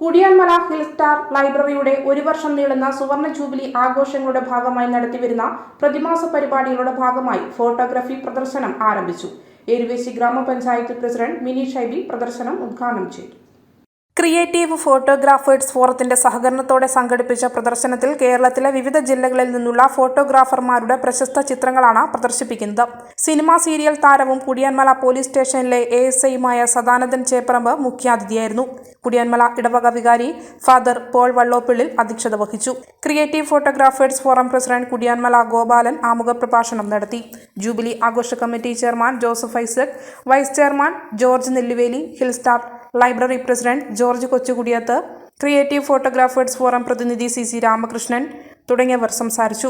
Kudiyanmala hill star ലൈബ്രറിയുടെ ഒരു വർഷം നീളുന്ന സുവർണ ജൂബിലി ആഘോഷങ്ങളുടെ ഭാഗമായി നടത്തിവരുന്ന പ്രതിമാസ പരിപാടികളുടെ ഭാഗമായി ഫോട്ടോഗ്രാഫി പ്രദർശനം ആരംഭിച്ചു. എരുവേശി ഗ്രാമപഞ്ചായത്ത് പ്രസിഡന്റ് മിനി ഷൈബി പ്രദർശനം ഉദ്ഘാടനം ചെയ്തു. ക്രിയേറ്റീവ് ഫോട്ടോഗ്രാഫേഴ്സ് ഫോറത്തിന്റെ സഹകരണത്തോടെ സംഘടിപ്പിച്ച പ്രദർശനത്തിൽ കേരളത്തിലെ വിവിധ ജില്ലകളിൽ നിന്നുള്ള ഫോട്ടോഗ്രാഫർമാരുടെ പ്രശസ്ത ചിത്രങ്ങളാണ് പ്രദർശിപ്പിക്കുന്നത്. സിനിമാ സീരിയൽ താരവും കുടിയാൻമല പോലീസ് സ്റ്റേഷനിലെ എ എസ് ഐയുമായ സദാനന്ദൻ ചേപ്പറമ്പ് മുഖ്യാതിഥിയായിരുന്നു. കുടിയാൻമല ഇടവക വികാരി ഫാദർ പോൾ വള്ളോപ്പിള്ളിൽ അധ്യക്ഷത വഹിച്ചു. Creative photographers forum president Kudiyanmala Gopalan ആമുഖ പ്രഭാഷണം നടത്തി. ജൂബിലി ആഘോഷ committee chairman Joseph Isaac vice chairman George Nelluveli hill star library president George Kochukudiyath creative photographers forum പ്രതിനിധി സി സി രാമകൃഷ്ണൻ തുടങ്ങിയവർ സംസാരിച്ചു.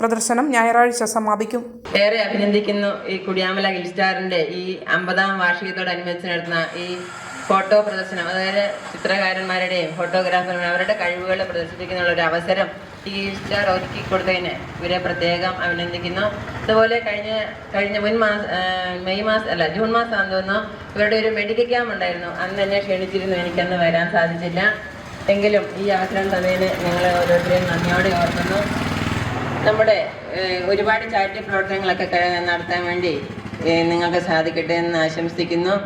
പ്രദർശനം ഞായറാഴ്ച സമാപിക്കും. ഏറെ അഭിനന്ദിക്കുന്നു ഈ കുടിയാമല ഹിൽ സ്റ്റാറിന്റെ ഈ അമ്പതാം വാർഷികത്തോടനുബന്ധിച്ച് നടത്തുന്ന ഈ ഫോട്ടോ പ്രദർശനം. അതായത് ചിത്രകാരന്മാരുടെയും ഫോട്ടോഗ്രാഫർമാരും അവരുടെ കഴിവുകൾ പ്രദർശിപ്പിക്കാനുള്ള ഒരു അവസരം സ്റ്റാർ ഒരുക്കി കൊടുത്തതിന് ഇവരെ പ്രത്യേകം അഭിനന്ദിക്കുന്നു. അതുപോലെ കഴിഞ്ഞ കഴിഞ്ഞ മുൻ മാസ മെയ് മാസം അല്ല ജൂൺ മാസം ആണെന്ന് തോന്നുന്നു. ഇവരുടെ ഒരു മെഡിക്കൽ ക്യാമ്പ് ഉണ്ടായിരുന്നു. അന്ന് എന്നെ ക്ഷണിച്ചിരുന്നു. എനിക്കന്ന് വരാൻ സാധിച്ചില്ല. എങ്കിലും ഈ അവസരം തന്നതിന് ഞങ്ങൾ ഓരോരുത്തരെയും നന്ദിയോടെ ഓർക്കുന്നു. നമ്മുടെ ഒരുപാട് ചാരിറ്റി പ്രവർത്തനങ്ങളൊക്കെ നടത്താൻ വേണ്ടി നിങ്ങൾക്ക് സാധിക്കട്ടെ എന്ന് ആശംസിക്കുന്നു.